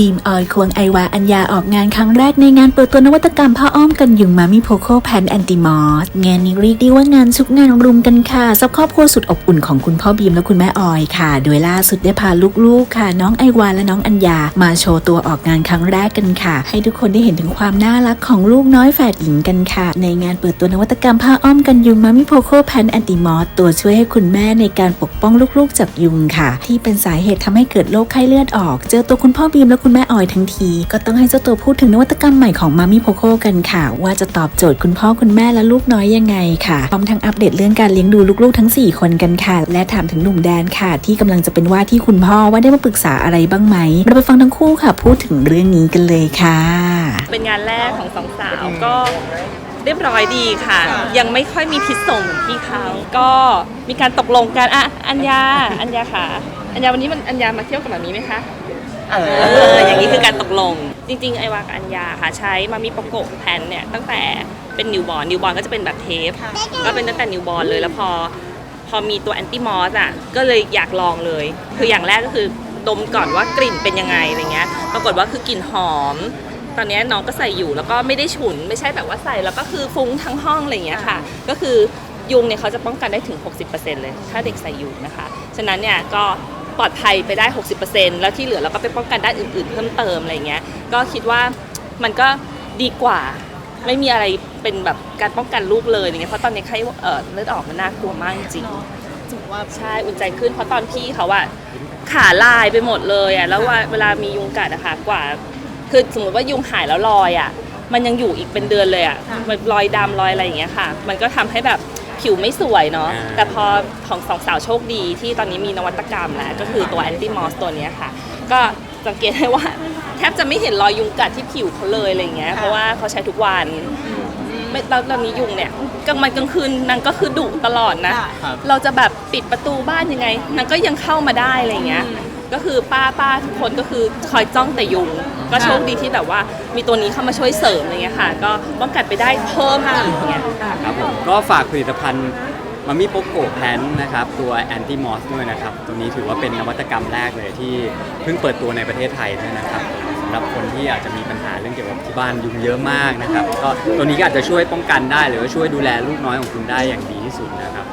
บีมออยควงไอวาอัญญาออกงานครั้งแรกในงานเปิดตัวนวัตกรรมผ้าอ้อมกันยุงมามิโพโคแพนแอนติมอสงานนี้เรียกได้ว่างานชุกงานรุมกันค่ะซับครอบครัวสุดอบอุ่นของคุณพ่อบีมและคุณแม่ออยค่ะ โดยล่าสุดได้พาลูกๆค่ะ น้องไอวาและน้องอัญญามาโชว์ตัวออกงานครั้งแรกกันค่ะ ให้ทุกคนได้เห็นถึงความน่ารักของลูกน้อยแฝดหญิงกันค่ะ ในงานเปิดตัวนวัตกรรมผ้าอ้อมกันยุงมามิโพโคแพนแอนติมอสตัวช่วยให้คุณแม่ในการปกป้องลูกๆจากยุงค่ะ ที่เป็นสาเหตุทำให้เกิดโรคไข้เลือดออก เจอตัวคุณพ่อบีมและคุณแม่ออยทั้งที ก็ต้องให้เจ้าตัวพูดถึงนวัตกรรมใหม่ของมามิโพโคกันค่ะ ว่าจะตอบโจทย์คุณพ่อคุณแม่และลูกน้อยยังไงค่ะพร้อมทั้งอัปเดตเรื่องการเลี้ยงดูลูกๆทั้ง 4 คนกันค่ะ และถามถึงหนุ่มแดนค่ะ ที่กำลังจะเป็นว่าที่คุณพ่อว่าได้มาปรึกษาอะไรบ้างไหมเราไปฟังทั้งคู่ค่ะ พูดถึงเรื่องนี้กันเลยค่ะ เป็นงานแรกของสองสาวก็เรียบร้อยดีค่ะ ยังไม่ค่อยมีพิษส่งเหมือนพี่เขาก็มีการตกลงกันอะอัญญาอัญญาค่ะ อัญญาวันนี้มันอัญญามาเที่ยวกับหมามีไหมคะ เอออย่างนี้คือการตกลง จริง ๆ ไอวากับอัญญาค่ะใช้มามีประกบแผ่นเนี่ยตั้งแต่เป็นนิวบอร์นนิวบอร์นก็จะเป็นแบบเทปก็เป็นตั้งแต่นิวบอร์นเลยแล้วพอ พอมีตัวแอนติมอสอะก็เลยอยากลองเลย คืออย่างแรกก็คือดมก่อนว่ากลิ่นเป็นยังไงอะไรเงี้ยปรากฏว่าคือกลิ่นหอม ตอนนี้น้องก็ใส่อยู่แล้วก็ไม่ได้ฉุน ไม่ใช่แบบว่าใส่แล้วก็คือฟุ้งทั้งห้องอะไรเงี้ยค่ะ ก็คือยุงเนี่ยเขาจะป้องกันได้ถึง 60%เลย ถ้าเด็กใส่อยู่นะคะ ฉะนั้นเนี่ยก็ ปลอดภัยไปได้ 60%แล้วที่เหลือเราก็ไปป้องกันด้านอื่นๆ เพิ่มเติมอะไรเงี้ยก็คิดว่ามันก็ดีกว่าไม่มีอะไรเป็นแบบการป้องกันลูกเลยอย่างเงี้ยเพราะตอนนี้ไข้เอ่อเลือดออกมันน่ากลัวมากจริงสมมติว่าใช่อุ่นใจขึ้นเพราะตอนพี่เขาอะขาลายไปหมดเลยอะแล้วว่าเวลามียุงกัดอะค่ะกว่าคือสมมติว่ายุงหายแล้วรอยอะมันยังอยู่อีกเป็นเดือนเลยอะมันรอยดำรอยอะไรอย่างเงี้ยค่ะ มันก็ทำให้แบบ ผิวไม่สวยเนาะอ่าแต่พอของสองสาวโชคดีที่ตอนนี้มีนวัตกรรมแล้ว ก็คือตัวแอนติมอสตัวเนี้ยค่ะ ก็สังเกตได้ว่าแทบจะไม่เห็นรอยยุงกัดที่ผิวเขาเลยอะไรอย่างเงี้ย เพราะว่าเขาใช้ทุกวันไม่แล้วตอนนี้ยุงเนี่ยกลางวันกลางคืนนางก็คือดุตลอดนะครับเราจะแบบปิดประตูบ้านยังไงนางก็ยังเข้ามาได้อะไรเงี้ย ก็คือป้าป้าทุกคนก็คือคอยจ้องแต่ยุง ก็โชคดีที่แบบว่ามีตัวนี้เข้ามาช่วยเสริมอะไรเงี้ยค่ะ ก็ป้องกันไปได้เพิ่มอีกเงี้ยครับผมก็ฝากผลิตภัณฑ์มามิโปโกแพนนะครับตัวแอนติมอสด้วยนะครับตัวนี้ถือว่าเป็นนวัตกรรมแรกเลยที่เพิ่งเปิดตัวในประเทศไทยด้วยนะครับสำหรับคนที่อาจจะมีปัญหาเรื่องเกี่ยวกับที่บ้านยุงเยอะมากนะครับก็ตัวนี้ก็อาจจะช่วยป้องกันได้ หรือว่าช่วยดูแลลูกน้อยของคุณได้อย่างดีที่สุดนะครับ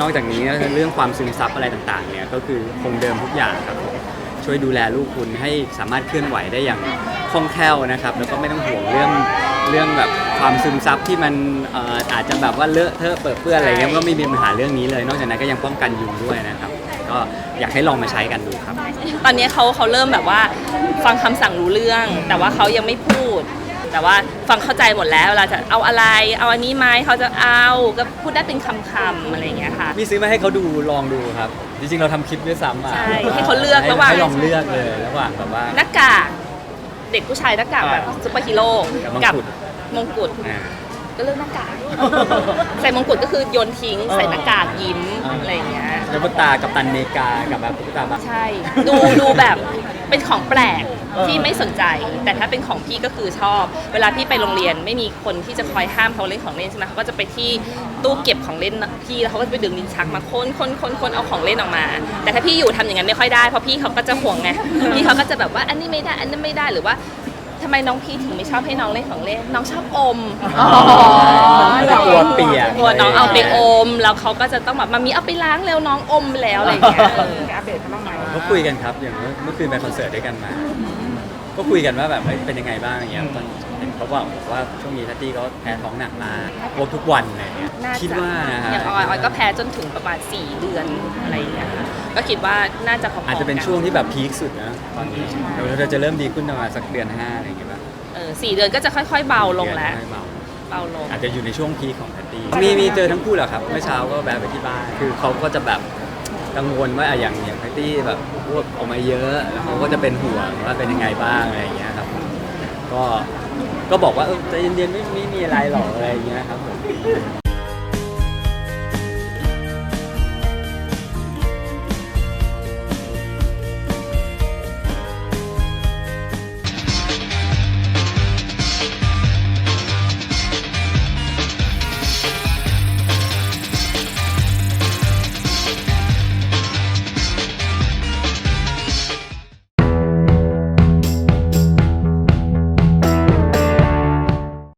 นอกจากนี้ก็คือเรื่องความซึมซับอะไรต่างๆเนี่ยก็คือคงเดิมทุกอย่างครับผม ช่วยดูแลลูกคุณให้สามารถเคลื่อนไหวได้อย่างคล่องแคล่วนะครับ แล้วก็ไม่ต้องห่วงเรื่องเรื่องแบบความซึมซับที่มันเอ่ออาจจะแบบว่าเลอะเทอะเปื้อนเปื้อนอะไรเงี้ยก็ไม่มีปัญหาเรื่องนี้เลย นอกจากนั้นก็ยังป้องกันยุงด้วยนะครับ ก็อยากให้ลองมาใช้กันดูครับ ตอนนี้เขาเขาเริ่มแบบว่าฟังคำสั่งรู้เรื่อง แต่ว่าเขายังไม่พูด แต่ว่าฟังเข้าใจหมดแล้วเวลาจะเอาอะไร เอาอันนี้ไหมเขาจะเอาก็พูดได้เป็นคำๆอะไรอย่างเงี้ยค่ะ มีซื้อมาให้เขาดูลองดูครับ จริงๆเราทำคลิปด้วยซ้ำอะใช่ให้เขาเลือกระหว่าง ให้ลองเลือกเลยระหว่างแบบว่า หน้ากากเด็กผู้ชายหน้ากากแบบซุปเปอร์ฮีโร่กับมงกุฎ มงกุฎอ่า ก็เลือกหน้ากาก ใส่มงกุฎก็คือโยนทิ้งเออใส่หน้ากากยิ้มอ่าอะไรอย่างเงี้ย แล้วก็ตากับตันเมกากับแบบตุ๊กตาบาใช่ ดูดูแบบเป็นของแปลกที่ไม่สนใจ แต่ถ้าเป็นของพี่ก็คือชอบ เวลาพี่ไปโรงเรียนไม่มีคนที่จะคอยห้ามเขาเล่นของเล่นใช่ไหมเขาก็จะไปที่ตู้เก็บของเล่นพี่แล้วเขาก็จะไปดึงลิ้นชักมาค้นค้นค้นค้นเอาของเล่นออกมา แต่ถ้าพี่อยู่ทำอย่างนั้นไม่ค่อยได้เพราะพี่เขาก็จะห่วงไงพี่เขาก็จะแบบว่าอันนี้ไม่ได้อันนั้นไม่ได้หรือว่า ทำไมน้องพี่ถึงไม่ชอบให้น้องเล่นของเล่น น้องชอบอมกลัวเปียก กลัวน้องเอาไปอม แล้วเขาก็จะต้องแบบมามีเอาไปล้างแล้วน้องอมไปแล้วอะไรอย่างเงี้ยเออ อัปเดตบ้างไหม ก็คุยกันครับ อย่างเมื่อเมื่อคืนไปคอนเสิร์ตด้วยกันมา ก็คุยกันว่าแบบเฮ้ยเป็นยังไงบ้างอย่างเงี้ยตอนเห็นเขาบอกว่าช่วงนี้ทัตตี้เขาแพ้ท้องหนักมากโทุกวันอะไรเงี้ยน่าคิดจะว่านะฮะอย่างออยออยก็แพ้จนถึงประมาณ 4 เดือนอะไรอย่างเงี้ยค่ะก็คิดว่าน่าจะพอๆอาจจะเป็นกัช่วงที่แบบพีคสุดนะตอนนี้เดี๋ยวเราจะเริ่มดีขึ้นประมาณสักเดือนห้าอะไรอย่างเงี้ยป่ะเออสี่เดือนก็จะค่อยๆ เบาลงแล้ว เดือนห้าเบา เบาลง อาจจะอยู่ในช่วงพีคของทัตตี้มีมีเจอทั้งคู่แหละครับ เมื่อเช้าก็แวะไปที่บ้าน คือเขาก็จะแบบ กังวลว่าอะอย่างอย่างทัตตี้แบบพวกออกมาเยอะแล้วเขาก็จะเป็นห่วงว่าเป็นยังไงบ้างอะไรอย่างเงี้ยครับก็ก็บอกว่าเออใจเย็นๆไม่ไม่มีอะไรหรอกอะไรอย่างเงี้ยครับผม